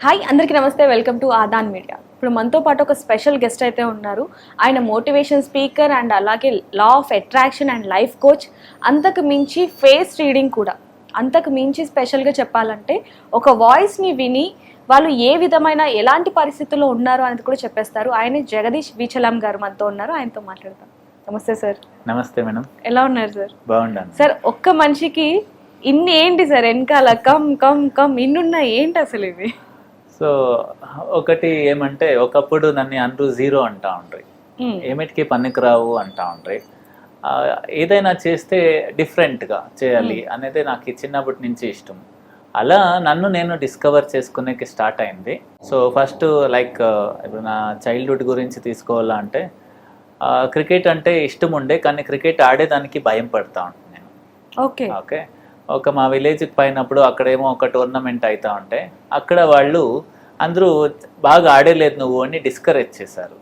Hi అందరికీ నమస్తే. Welcome to Aadan media ఇప్పుడు మనతో పాటు ఒక స్పెషల్ గెస్ట్ అయితే ఉన్నారు. ఆయన మోటివేషన్ స్పీకర్ అండ్ అలాగే law of attraction and life coach అంతకు మించి ఫేస్ రీడింగ్ కూడా. అంతకు మించి స్పెషల్గా చెప్పాలంటే ఒక వాయిస్ని విని వాళ్ళు ఏ విధమైన ఎలాంటి పరిస్థితుల్లో ఉన్నారు అనేది కూడా చెప్పేస్తారు. ఆయన జగదీష్ విచలం గారు మనతో ఉన్నారు. ఆయనతో మాట్లాడతాం నమస్తే సార్ నమస్తే మేడం. ఎలా ఉన్నారు సార్ బాగుండాను సార్ ఒక్క మనిషికి ఇన్ని ఏంటి సార్ వెనకాల కమ్ కమ్ కమ్ ఇన్నున్నాయి ఏంటి అసలు ఇవి? సో ఒకటి ఏమంటే ఒకప్పుడు నన్ను అందరూ జీరో అంటా ఉండ్రి. ఏమిటికి పనికిరావు అంటా ఉండ్రి. ఏదైనా చేస్తే డిఫరెంట్గా చేయాలి అనేది నాకు చిన్నప్పటి నుంచి ఇష్టం. అలా నన్ను నేను డిస్కవర్ చేసుకునేకి స్టార్ట్ అయింది. సో ఫస్ట్ లైక్ ఇప్పుడు నా చైల్డ్హుడ్ గురించి తీసుకోవాలా అంటే క్రికెట్ అంటే ఇష్టం ఉండే కానీ క్రికెట్ ఆడేదానికి భయం పడతా ఉంటాను నేను. ఓకే. ఓకే? ఒక మా విలేజ్కి పోయినప్పుడు అక్కడేమో ఒక టోర్నమెంట్ అవుతా ఉంటే అక్కడ వాళ్ళు అందరూ బాగా ఆడేలేదు నువ్వు అని డిస్కరేజ్ చేశారు.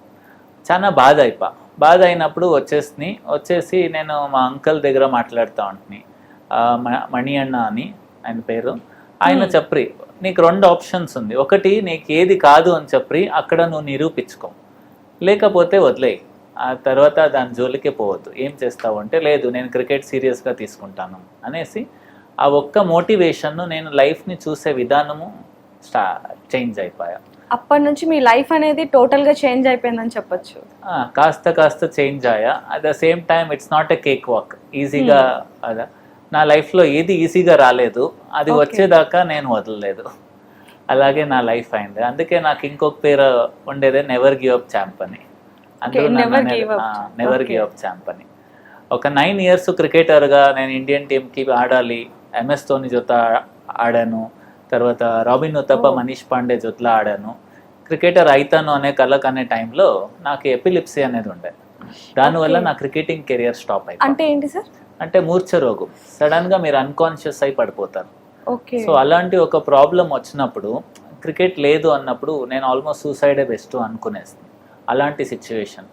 చాలా బాధ అయిపో బాధ అయినప్పుడు వచ్చేసి వచ్చేసి నేను మా అంకల్ దగ్గర మాట్లాడుతూ ఉంటుంది మణి అన్న అని ఆయన పేరు. ఆయన. చెప్పరి నీకు రెండు ఆప్షన్స్ ఉంది. ఒకటి నీకు ఏది కాదు అని చెప్పి అక్కడ నువ్వు నిరూపించుకో. లేకపోతే వదిలేయి. ఆ తర్వాత దాని జోలికే పోవద్దు. ఏం చేస్తావు అంటే లేదు నేను క్రికెట్ సీరియస్గా తీసుకుంటాను అనేసి ఆ ఒక్క మోటివేషన్ను నేను లైఫ్ని చూసే విధానము స్టా చేంజ్ అయిపోయా. అప్పటి నుంచి మీ లైఫ్ అనేది టోటల్గా చేంజ్ అయిపోయిందని చెప్పొచ్చు. కాస్త కాస్త చేంజ్ అయ్యా. At the same time it's not a cakewalk ఈజీగా అదా. నా లైఫ్లో ఏది ఈజీగా రాలేదు అది. వచ్చేదాకా నేను వదలలేదు. అలాగే నా లైఫ్ అయింది. అందుకే నాకు ఇంకొక పేరు ఉండేదే నెవర్ గివ్ అప్ ఛాంప్ అని. నెవర్. గివ్ అప్ ఛాంప్ అని. ఒక నైన్ ఇయర్స్ క్రికెటర్గా నేను ఇండియన్ టీంకి ఆడాలి. ఎంఎస్ ధోని జొత ఆడాను. తర్వాత రాబిన్ ఉత్తప్ప. మనీష్ పాండే జొత్లా ఆడాను. క్రికెటర్ అయితాను అనే కలక్ అనే టైంలో నాకు ఎపిలిప్సీ అనేది ఉండే. దానివల్ల. నా క్రికెటింగ్ కెరియర్ స్టాప్ అయిపోయింది. అంటే ఏంటి సార్? అంటే మూర్ఛ రోగం. సడన్గా మీరు అన్కాన్షియస్ అయి పడిపోతారు. ఓకే. సో అలాంటి ఒక ప్రాబ్లం వచ్చినప్పుడు క్రికెట్ లేదు అన్నప్పుడు నేను ఆల్మోస్ట్ సూసైడే బెస్ట్ అనుకునేస్తాను అలాంటి సిచ్యువేషన్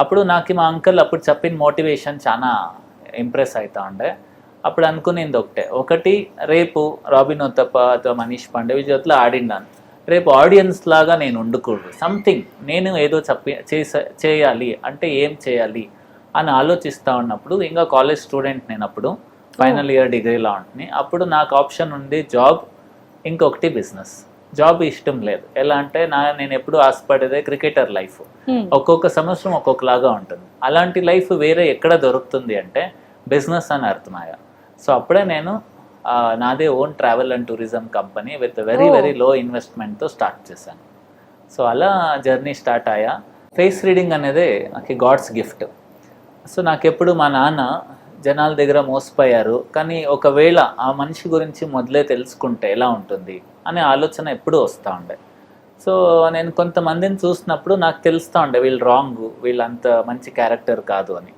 అప్పుడు నాకు మా అంకుల్ అప్పుడు చెప్పిన మోటివేషన్ చాలా ఇంప్రెస్ అవుతా ఉండే. అప్పుడు అనుకునేది ఒకటే ఒకటి రేపు రాబిన్ ఉత్తప్ప ಅಥವಾ మనీష్ పాండే విజయత్లో ఆడిండాను రేపు ఆడియన్స్ లాగా నేను ఉండకూడదు సంథింగ్ నేను ఏదో చెప్పి చేస చేయాలి అంటే ఏం చేయాలి అని ఆలోచిస్తూ ఉన్నప్పుడు ఇంకా కాలేజ్ స్టూడెంట్ నేను అప్పుడు ఫైనల్ ఇయర్ డిగ్రీలో ఉంటుంది అప్పుడు నాకు ఆప్షన్ ఉంది జాబ్ ఇంకొకటి బిజినెస్ జాబ్ ఇష్టం లేదు ఎలా అంటే నా నేను ఎప్పుడు ఆశపడేదే క్రికెటర్ లైఫ్ Hmm. ఒక్కొక్క సంవత్సరం ఒక్కొక్కలాగా ఉంటుంది అలాంటి లైఫ్ వేరే ఎక్కడ దొరుకుతుంది అంటే బిజినెస్ అని అర్థమయ్యా సో అప్పుడే నేను నాదే own travel and tourism company with very. Very low ఇన్వెస్ట్మెంట్తో start చేశాను. సో అలా జర్నీ స్టార్ట్ అయ్యా. ఫేస్ రీడింగ్ అనేది నాకు గాడ్స్ గిఫ్ట్ సో నాకెప్పుడు మా నాన్న జనాల దగ్గర మోసపోయారు కానీ ఒకవేళ ఆ మనిషి గురించి మొదలే తెలుసుకుంటే ఎలా ఉంటుంది అనే ఆలోచన ఎప్పుడూ వస్తూ ఉండే. సో నేను కొంతమందిని చూసినప్పుడు నాకు తెలుస్తూ ఉండే వీళ్ళు రాంగ్ వీళ్ళు అంత మంచి క్యారెక్టర్ కాదు అని.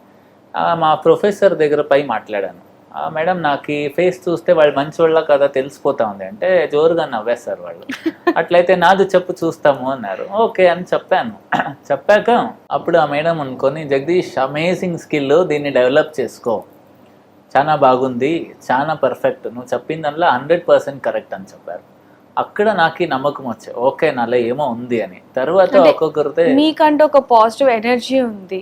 మా ప్రొఫెసర్ దగ్గర పై మాట్లాడాను. "ఆ, మేడం నాకు ఈ ఫేస్ చూస్తే వాళ్ళు మంచి వాళ్ళ కదా తెలిసిపోతా ఉంది. అంటే జోరుగా నవ్వేశారు వాళ్ళు. అట్లయితే నాది చెప్పు చూస్తాము అన్నారు. ఓకే అని చెప్పాను. చెప్పాక అప్పుడు ఆ మేడం అనుకొని జగదీష్ అమేజింగ్ స్కిల్ దీన్ని డెవలప్ చేసుకో. చాలా బాగుంది చాలా పర్ఫెక్ట్ నువ్వు చెప్పిన దానిలో హండ్రెడ్ పర్సెంట్ కరెక్ట్ అని చెప్పారు. అక్కడ నాకు ఈ నమ్మకం వచ్చే ఓకే నాలో ఏమో ఉంది అని. తర్వాత ఒక్కొక్కరితే మీకంటే ఒక పాజిటివ్ ఎనర్జీ ఉంది.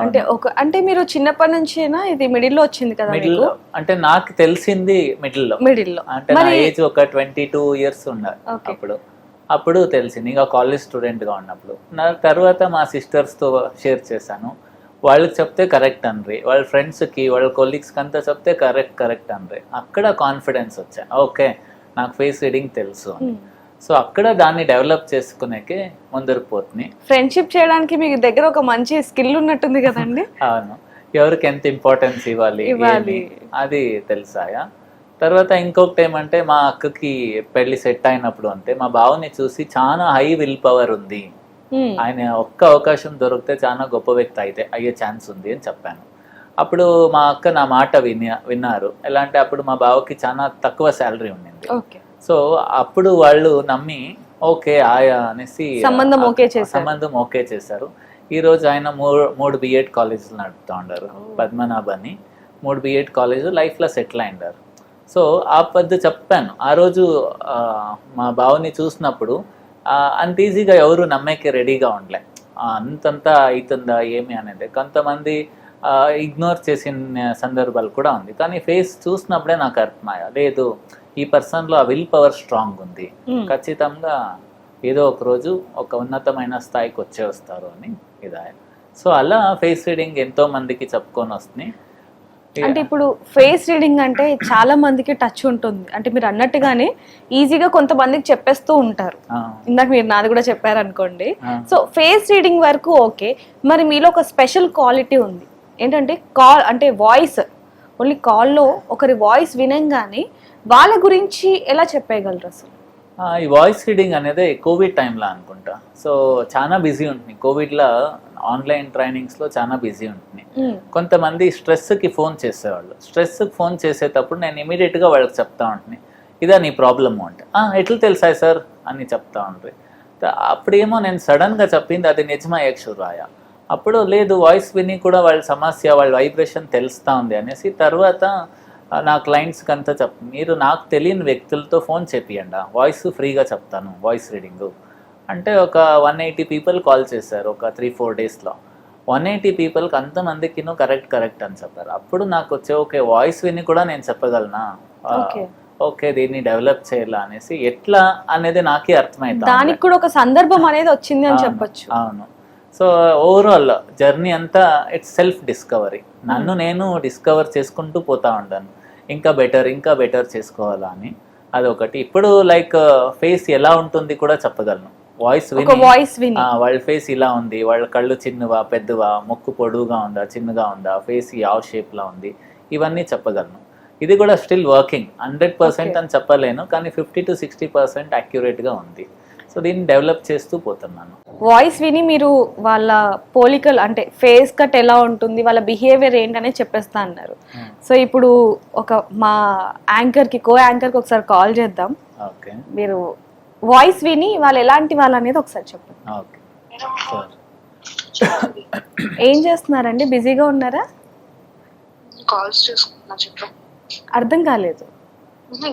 అంటే ఒక అంటే మీరు చిన్నప్పటి నుంచేనా ఇది మిడిల్లో వచ్చింది కదా మిడిల్ అంటే నాకు తెలిసింది మిడిల్లో మిడిల్లో అంటే నా ఏజ్ ఒక ట్వంటీ టూ ఇయర్స్ ఉండాలి. అప్పుడు. అప్పుడు తెలిసింది ఇంకా కాలేజ్ స్టూడెంట్గా ఉన్నప్పుడు. నా తర్వాత మా సిస్టర్స్తో షేర్ చేశాను. వాళ్ళకి చెప్తే కరెక్ట్ అనరి. వాళ్ళ ఫ్రెండ్స్కి వాళ్ళ కొలీగ్స్కి అంతా చెప్తే కరెక్ట్ కరెక్ట్ అనరి. అక్కడ కాన్ఫిడెన్స్ వచ్చా ఓకే. నాకు ఫేస్ రీడింగ్ తెలుసు అని. సో అక్కడ దాన్ని డెవలప్ చేసుకునేకి ముందరకు పోతుంది ఫ్రెండ్షిప్ చేయడానికి మీకు దగ్గర ఒక మంచి స్కిల్ ఉన్నట్టుంది కదండి? అవును. ఎవరికి ఎంత ఇంపార్టెన్స్ ఇవ్వాలి అది తెలుసాయా? తర్వాత ఇంకొకటి ఏమంటే మా అక్కకి పెళ్ళి సెట్ అయినప్పుడు అంతే మా బావని చూసి చాలా హై విల్ పవర్ ఉంది. Hmm. ఆయన ఒక్క అవకాశం దొరికితే చాలా గొప్ప వ్యక్తి అయితే అయ్యే ఛాన్స్ ఉంది అని చెప్పాను. అప్పుడు మా అక్క నా మాట విని విన్నారు. ఎలా అంటే అప్పుడు మా బావకి చాలా తక్కువ శాలరీ ఉండింది. సో అప్పుడు వాళ్ళు నమ్మి ఓకే ఆయా అనేసి సంబంధం ఓకే చేశారు. సంబంధం ఓకే చేశారు. ఈ రోజు ఆయన మూడు మూడు బిఎడ్ కాలేజీలు నడుపుతా ఉన్నారు Oh. పద్మనాభ అని. మూడు బిఎడ్ కాలేజ్ లైఫ్లో సెటిల్ అయినారు సో ఆ పద్దు చెప్పాను. ఆ రోజు మా బావని చూసినప్పుడు అంత ఈజీగా ఎవరు నమ్మేకి రెడీగా ఉండలే. అంతంతా అవుతుందా ఏమి అనేది. కొంతమంది ఇగ్నోర్ చేసిన సందర్భాలు కూడా ఉంది. కానీ ఫేస్ చూసినప్పుడే నాకు అర్థమయ్యా లేదు ఈ పర్సన్లో ఆ విల్ పవర్ స్ట్రాంగ్ ఉంది. మ్మ్. ఖచ్చితంగా ఏదో ఒక రోజు ఒక ఉన్నతమైన స్థాయికి వచ్చే వస్తారు అని ఇదాయ సో అలా ఫేస్ రీడింగ్ ఎంతో మందికి చెప్పుకొని వస్తున్నాయి అంటే ఇప్పుడు ఫేస్ రీడింగ్ అంటే చాలా మందికి టచ్ ఉంటుంది. అంటే మీరు అన్నట్టుగానే ఈజీగా కొంతమందికి చెప్పేస్తూ ఉంటారు. ఇందాక మీరు నాది కూడా చెప్పారు అనుకోండి. సో ఫేస్ రీడింగ్ వరకు ఓకే మరి మీలో ఒక స్పెషల్ క్వాలిటీ ఉంది. ఏంటంటే కాల్ అంటే వాయిస్. ఓన్లీ కాల్లో ఒకరి వాయిస్ వినంగానే వాళ్ళ గురించి ఎలా చెప్పేయగలరు అసలు? ఈ వాయిస్ రీడింగ్ అనేది కోవిడ్ టైంలో అనుకుంటా. సో చాలా బిజీ ఉంటుంది కోవిడ్లో ఆన్లైన్ ట్రైనింగ్స్లో చాలా బిజీ ఉంటుంది. కొంతమంది స్ట్రెస్కి ఫోన్ చేసేవాళ్ళు. స్ట్రెస్కి ఫోన్ చేసేటప్పుడు నేను ఇమీడియట్గా వాళ్ళకి చెప్తా ఉంటుంది ఇదా నీ ప్రాబ్లము అంటే. "ఆ, ఎట్లా తెలుసా సార్? అని చెప్తా త- అప్పుడేమో నేను సడన్గా చెప్పింది అది నిజమా యక్షురాయ? అప్పుడు లేదు వాయిస్ విని కూడా వాళ్ళ సమస్య వాళ్ళ వైబ్రేషన్ తెలుస్తూ ఉంది అనేసి తర్వాత నా క్లయింట్స్కి అంతా చెప్ మీరు నాకు తెలియని వ్యక్తులతో ఫోన్ చెప్పియండి వాయిస్ ఫ్రీగా చెప్తాను వాయిస్ రీడింగు. అంటే ఒక వన్ ఎయిటీ పీపుల్ కాల్ చేశారు ఒక త్రీ ఫోర్ డేస్లో. వన్ ఎయిటీ పీపుల్కి అంతమందికి కరెక్ట్ కరెక్ట్ అని చెప్పారు. అప్పుడు నాకు వచ్చే ఓకే వాయిస్ విని కూడా నేను చెప్పగలనా? ఓకే. దీన్ని డెవలప్ చేయాలా అనేసి ఎట్లా అనేది నాకే అర్థమైంది దానికి కూడా ఒక సందర్భం అనేది వచ్చింది అని చెప్పొచ్చు. అవును. సో ఓవరాల్ జర్నీ అంతా ఇట్స్ సెల్ఫ్ డిస్కవరీ నన్ను నేను డిస్కవర్ చేసుకుంటూ పోతా ఉంటాను. ఇంకా బెటర్ ఇంకా బెటర్ చేసుకోవాలా అని. అదొకటి. ఇప్పుడు లైక్ ఫేస్ ఎలా ఉంటుంది కూడా చెప్పగలను. వాయిస్ వాయిస్ వాళ్ళ ఫేస్ ఇలా ఉంది. వాళ్ళ కళ్ళు చిన్నవా పెద్దవా ముక్కు పొడువుగా ఉందా చిన్నగా ఉందా ఫేస్ యావ్ షేప్ లా ఉంది. ఇవన్నీ చెప్పగలను. ఇది కూడా స్టిల్ వర్కింగ్ హండ్రెడ్ పర్సెంట్. అని చెప్పలేను కానీ ఫిఫ్టీ టు సిక్స్టీ పర్సెంట్గా ఉంది. సో దీన్ని డెవలప్ చేస్తూ పోతున్నాను. వాయిస్ విని మీరు వాళ్ళ పోలికలు అంటే ఫేస్ కట్ ఎలా ఉంటుంది వాళ్ళ బిహేవియర్ ఏంటనే చెప్పేస్తా అన్నారు. సో ఇప్పుడు ఒక మా యాంకర్కి కో యాంకర్కి ఒకసారి కాల్ చేద్దాం. ఓకే. మీరు వాయిస్ విని వాళ్ళు ఎలాంటి వాళ్ళు అనేది ఒకసారి చెప్పండి. ఓకే. సార్. ఏం చేస్తున్నారండి? బిజీగా ఉన్నారా? కాల్స్ చేసుకుంటున్నా చెప్పండి. అర్థం కాలేదు.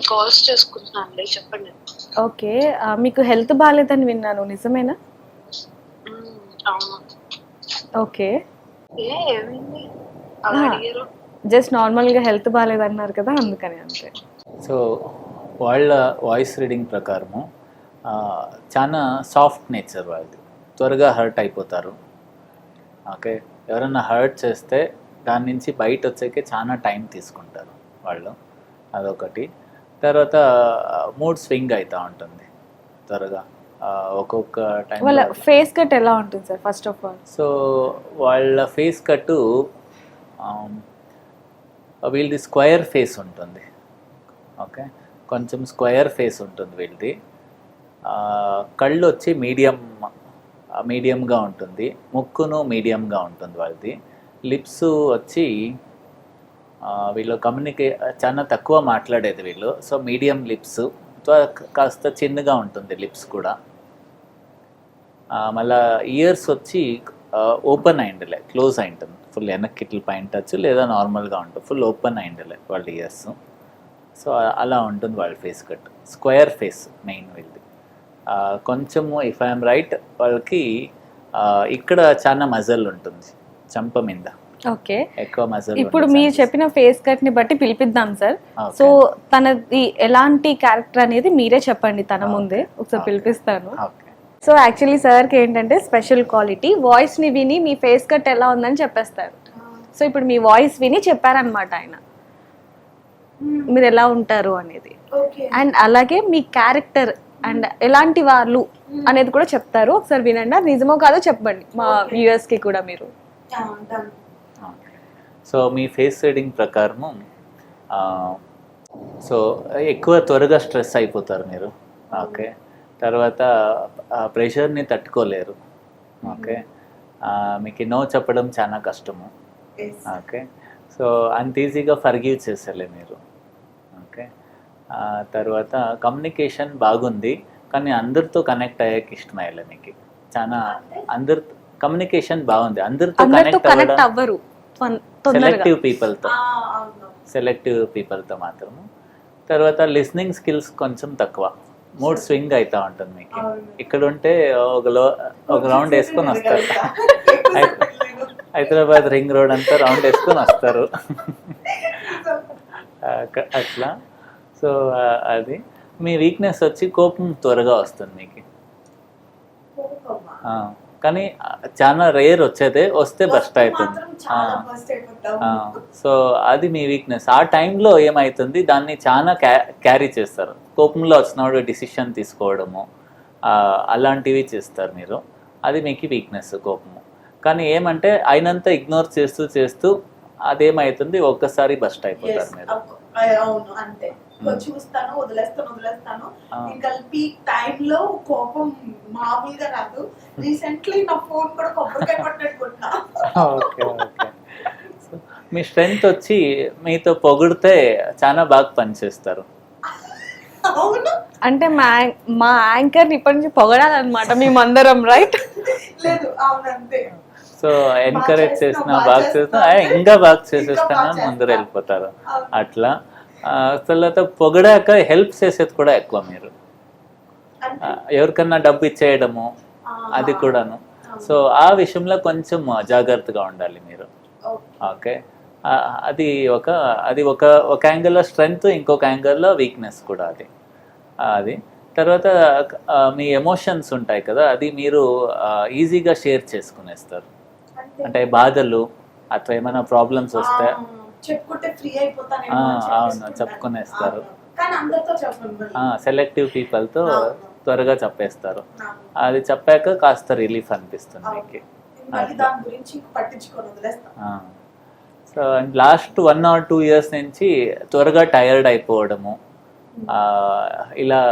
కాల్స్ చేసుకుంటున్నా అండి చెప్పండి. ఓకే మీకు హెల్త్ బాగాలేదని విన్నాను నిజమేనా? ఓకే. జస్ట్ నార్మల్గా హెల్త్ బాగాలేదన్నారు కదా అందుకని అంతే. సో వాళ్ళ వాయిస్ రీడింగ్ ప్రకారము ఆ, చాలా సాఫ్ట్ నేచర్ వాళ్ళది. త్వరగా హర్ట్ అయిపోతారు. ఓకే ఎవరైనా హర్ట్ చేస్తే దాని నుంచి బయట వచ్చేకే చాలా టైం తీసుకుంటారు వాళ్ళు. అదొకటి. తర్వాత మూడ్ స్వింగ్ అవుతూ ఉంటుంది త్వరగా. ఒక్కొక్క వాళ్ళ టైం ఫేస్ కట్ ఎలా ఉంటుంది sir first of all? So వాళ్ళ ఫేస్ కట్టు వీళ్ళది స్క్వయర్ ఫేస్ ఉంటుంది. ఓకే? కొంచెం స్క్వయర్ ఫేస్ ఉంటుంది వీళ్ళది. కళ్ళు వచ్చి మీడియం మీడియంగా ఉంటుంది. ముక్కును మీడియంగా ఉంటుంది వాళ్ళది. లిప్స్ వచ్చి వీళ్ళు కమ్యూనికే చాలా తక్కువ మాట్లాడేది వీళ్ళు. సో మీడియం లిప్స్ కాస్త చిన్నగా ఉంటుంది లిప్స్ కూడా. మళ్ళా ఇయర్స్ వచ్చి ఓపెన్ అయిండలే క్లోజ్ అయి ఉంటుంది ఫుల్ వెనక్కి ఇట్లా పైన టచ్ లేదా నార్మల్గా ఉంటుంది. ఫుల్ ఓపెన్ అయిండలే వాళ్ళ ఇయర్స్ సో అలా ఉంటుంది వాళ్ళ face cut square face main వీళ్ళది. కొంచెము ఇఫ్ ఐఎమ్ రైట్ వాళ్ళకి ఇక్కడ చాలా మజల్ ఉంటుంది. చంప మీద. ఓకే. ఎక్కువ మజల్ ఇప్పుడు మీరు చెప్పిన ఫేస్ కట్ని బట్టి పిలిపిద్దాం సార్ సో తనది ఎలాంటి క్యారెక్టర్ అనేది మీరే చెప్పండి తన ముందే. ఒకసారి. పిలిపిస్తాను. ఓకే. సో యాక్చువల్లీ సార్కి ఏంటంటే స్పెషల్ క్వాలిటీ వాయిస్ని విని మీ ఫేస్ కట్ ఎలా ఉందని చెప్పేస్తారు. సో ఇప్పుడు మీ వాయిస్ విని చెప్పారనమాట ఆయన. మీరు ఎలా ఉంటారు అనేది. అండ్ అలాగే మీ క్యారెక్టర్ అండ్ ఎలాంటి వాళ్ళు అనేది కూడా చెప్తారు. ఒకసారి వినండి. అది నిజమో కాదో చెప్పండి. మా వ్యూయర్స్కి కూడా మీరు. సో మీ ఫేస్ రీడింగ్ ప్రకారము సో ఎక్కువ త్వరగా స్ట్రెస్ అయిపోతారు మీరు. ఓకే. తర్వాత ప్రెషర్ని తట్టుకోలేరు. ఓకే. మీకు నో చెప్పడం చాలా కష్టము. ఓకే. సో అంత ఈజీగా ఫర్గివ్ చేసేలే మీరు. ఓకే. తర్వాత కమ్యూనికేషన్ బాగుంది కానీ అందరితో కనెక్ట్ అయ్యాక ఇష్టమయ్యలే మీకు. చాలా అందరి కమ్యూనికేషన్ బాగుంది. అందరితో కనెక్ట్ అవ్వరు. సెలెక్టివ్ పీపుల్తో సెలెక్టివ్ పీపుల్తో మాత్రము. తర్వాత లిస్నింగ్ స్కిల్స్ కొంచెం తక్కువ. మూడ్ స్వింగ్ అవుతా ఉంటుంది మీకు. ఇక్కడ ఉంటే ఒక లో ఒక రౌండ్ వేసుకొని వస్తారు. హైదరాబాద్ రింగ్ రోడ్ అంతా రౌండ్ వేసుకొని వస్తారు. అట్లా. సో అది. మీ వీక్నెస్ వచ్చి కోపం త్వరగా వస్తుంది మీకు. కానీ చాలా రేర్ వచ్చేదే వస్తే బస్ట్ అవుతుంది సో అది మీ వీక్నెస్ ఆ టైంలో ఏమవుతుంది దాన్ని చాలా క్యా క్యారీ చేస్తారు. కోపంలో వచ్చినప్పుడు డిసిషన్ తీసుకోవడము అలాంటివి చేస్తారు మీరు. అది మీకు వీక్నెస్ కోపము. కానీ ఏమంటే అయినంత ఇగ్నోర్ చేస్తూ చేస్తూ అదేమవుతుంది ఒక్కసారి బస్ట్ అయిపోతారు మీరు. చూస్తాను వదిలేస్తాను వదిలేస్తాను. ఇంకా పీక్ టైం లో కోపం మామూలుగా రాదు. రీసెంట్లీ నా ఫోన్ కూడా కొబ్బరికాయ పట్టట్టుకుంటున్నా ఓకే ఓకే. సో మీ స్ట్రెంగ్త్ వచ్చి మీతో పొగిడితే చాలా బాగా పనిచేస్తారు. అవును. అంటే మా మా యాంకర్ ఇప్పటి నుంచి పొగడాలన్నమాట మేమందరం రైట్ లేదు సో ఎంకరేజ్ చేస్తున్నావు, చేసినా బాగా చేసినా చేస్తున్నావు. "ఏ, ఇంకా బాగా చేసేస్తాను? ముందర చేస్తా." వెళ్ళిపోతారు. అట్లా. తర్వాత పొగడాక హెల్ప్ చేసేది కూడా ఎక్కువ మీరు. ఎవరికన్నా డబ్బు ఇచ్చేయడము అది కూడాను. సో ఆ విషయంలో కొంచెం జాగ్రత్తగా ఉండాలి మీరు. ఓకే. అది ఒక అది ఒక ఒక యాంగిల్లో స్ట్రెంగ్త్ ఇంకొక యాంగిల్లో వీక్నెస్ కూడా అది. అది. తర్వాత మీ ఎమోషన్స్ ఉంటాయి కదా అది మీరు ఈజీగా షేర్ చేసుకునేస్తారు. అంటే బాధలు అట్లా ఏమైనా ప్రాబ్లమ్స్ వస్తే చెప్పుకుంటే ఫ్రీ అయిపోతాను అవును, చెప్పుకునేస్తారు. సెలెక్టివ్ పీపుల్తో. త్వరగా చెప్పేస్తారు. అది చెప్పాక కాస్త రిలీఫ్ అనిపిస్తుంది. మీకు. So and last one or two years నుంచి త్వరగా టైర్డ్ అయిపోవడము ఇలా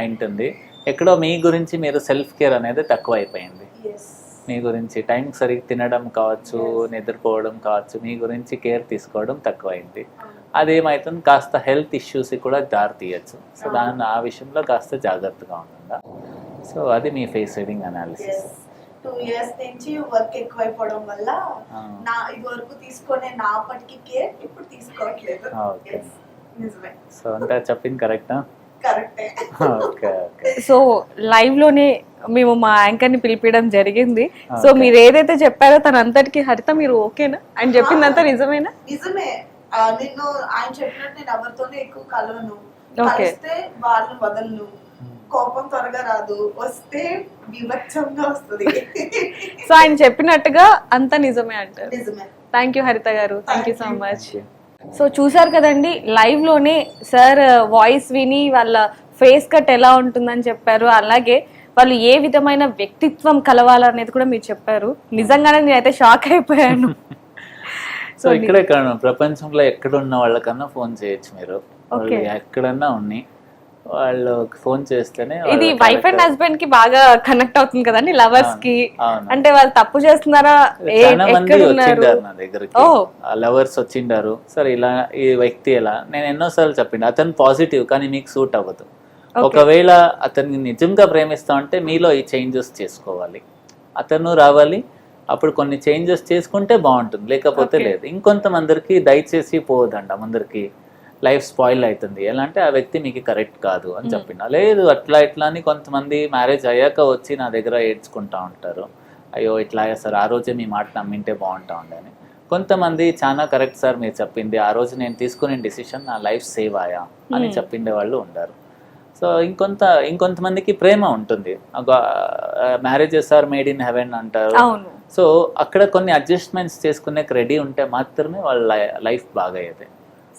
అయింటుంది. ఎక్కడో మీ గురించి మీరు సెల్ఫ్ కేర్ అనేది తక్కువ అయిపోయింది మీ గురించి టైం సరిగ్గా తినడం కావచ్చు. నిద్రపోవడం కావచ్చు మీ గురించి కేర్ తీసుకోవడం తక్కువైంది. అదేమవుతుంది కాస్త హెల్త్ ఇష్యూస్ కూడా దారి తీయచ్చు సో. దాని ఆ విషయంలో కాస్త జాగ్రత్తగా ఉంటుందా సో అది మీ face reading analysis. Two years నుంచి వర్క్ ఎక్కువైపోవడం వల్ల నా ఇది వరకు తీసుకునే నా పటికి కేర్ ఇప్పుడు తీసుకోవట్లేదు. సో అంతా చెప్పింది కరెక్టా? కరెక్టే. Okay okay. సో లైవ్లోనే మేము మా యాంకర్ని పిలిపించడం జరిగింది సో. మీరు ఏదైతే చెప్పారో తన అంతటికి హరిత మీరు ఓకేనా? ఆయన చెప్పిందంతా నిజమేనా? నిజమే. నిన్ను ఆయన చెప్పినట్టు నేను ఎవరితోనే ఎక్కువ కలవను. కలిస్తే వాళ్ళని వదలను. కోపం త్వరగా రాదు. వస్తే వివక్షంగా వస్తుంది. సో ఆయన చెప్పినట్టుగా అంతా నిజమే అంటారు. నిజమే. Thank you Haritha garu. Thank you so. Much so చూసారు కదండి లైవ్లోనే సార్ వాయిస్ విని వాళ్ళ ఫేస్ కట్ ఎలా ఉంటుందని చెప్పారు. అలాగే వాళ్ళు ఏ విధమైన వ్యక్తిత్వం కలవాలనేది కూడా మీరు చెప్పారు. నిజంగానే నేనైతే షాక్ అయిపోయాను. సో ఇక్కడే కాదు ప్రపంచంలో ఎక్కడ ఉన్న వాళ్ళకన్నా ఫోన్ చేయొచ్చు మీరు. ఎక్కడన్నా ఉన్ని వాళ్ళు ఫోన్ చేస్తేనే ఇది వైఫ్ అండ్ హస్బెండ్కి బాగా కనెక్ట్ అవుతుంది కదండి లవర్స్కి. అంటే వాళ్ళు తప్పు చేస్తున్నారా? నా దగ్గరికి. లవర్స్ వచ్చిండారు. సరే ఇలా ఈ వ్యక్తి ఎలా? నేను ఎన్నోసార్లు చెప్పిండు అతను పాజిటివ్ కానీ మీకు సూట్ అవ్వదు. ఒకవేళ అతన్ని నిజంగా ప్రేమిస్తా ఉంటే మీలో ఈ చేంజెస్ చేసుకోవాలి. అతను రావాలి అప్పుడు కొన్ని చేంజెస్ చేసుకుంటే బాగుంటుంది లేకపోతే. లేదు. ఇంకొంతమందరికి దయచేసి పోవద్దండి అందరికి లైఫ్ స్పాయిల్ అవుతుంది. ఎలా అంటే ఆ వ్యక్తి మీకు కరెక్ట్ కాదు అని Mm. చెప్పిన. లేదు అట్లా ఇట్లా అని కొంతమంది మ్యారేజ్ అయ్యాక వచ్చి నా దగ్గర ఏడ్చుకుంటా ఉంటారు. అయ్యో ఇట్లా సార్ ఆ రోజే మీ మాట నమ్మింటే బాగుంటా ఉండే అని. కొంతమంది చాలా కరెక్ట్ సార్ మీరు చెప్పింది ఆ రోజు నేను తీసుకునే డిసిషన్ నా లైఫ్ సేవ్ అయ్యా అని Hmm. చెప్పిండే వాళ్ళు ఉంటారు. సో ఇంకొంత ఇంకొంతమందికి ప్రేమ ఉంటుంది. Marriages are made in heaven అంటారు. అవును. సో అక్కడ కొన్ని అడ్జస్ట్మెంట్స్ చేసుకునే రెడీ ఉంటే మాత్రమే వాళ్ళ లైఫ్ బాగయ్యేది.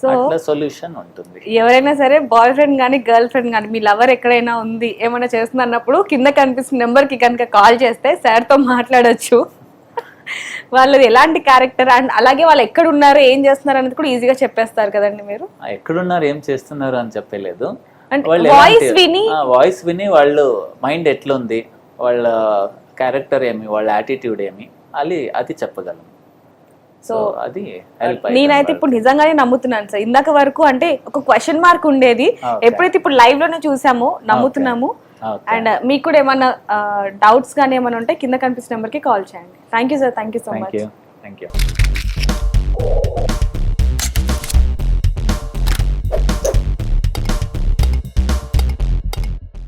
సో సొల్యూషన్ ఉంటుంది. ఎవరైనా సరే బాయ్ ఫ్రెండ్ కానీ గర్ల్ ఫ్రెండ్ కానీ మీ లవర్ ఎక్కడైనా ఉంది ఏమైనా చేస్తుంది అన్నప్పుడు కింద కనిపిస్తున్న నెంబర్కి కనుక కాల్ చేస్తే సార్తో మాట్లాడొచ్చు. వాళ్ళది ఎలాంటి క్యారెక్టర్ అండ్ అలాగే వాళ్ళు ఎక్కడ ఉన్నారు ఏం చేస్తున్నారు అనేది కూడా ఈజీగా చెప్పేస్తారు కదండి మీరు? ఎక్కడున్నారు ఏం చేస్తున్నారు అని చెప్పలేదు. వాయిస్ విని వాయిస్ విని వాళ్ళు మైండ్ ఎట్లుంది? వాళ్ళ క్యారెక్టర్ ఏమి? వాళ్ళ యాటిట్యూడ్ ఏమి? అది అది చెప్పగలం. సో అది హెల్ప్ నేనైతే ఇప్పుడు నిజంగానే నమ్ముతున్నాను సార్. ఇందాక వరకు అంటే ఒక క్వశ్చన్ మార్క్ ఉండేది. ఎప్పుడైతే ఇప్పుడు లైవ్లోనే చూసామో నమ్ముతున్నాము. అండ్ మీకు కూడా ఏమన్నా డౌట్స్ కానీ ఏమైనా ఉంటే కింద కనిపిస్తున్న నెంబర్కి కాల్ చేయండి. Thank you sir thank you so much thank you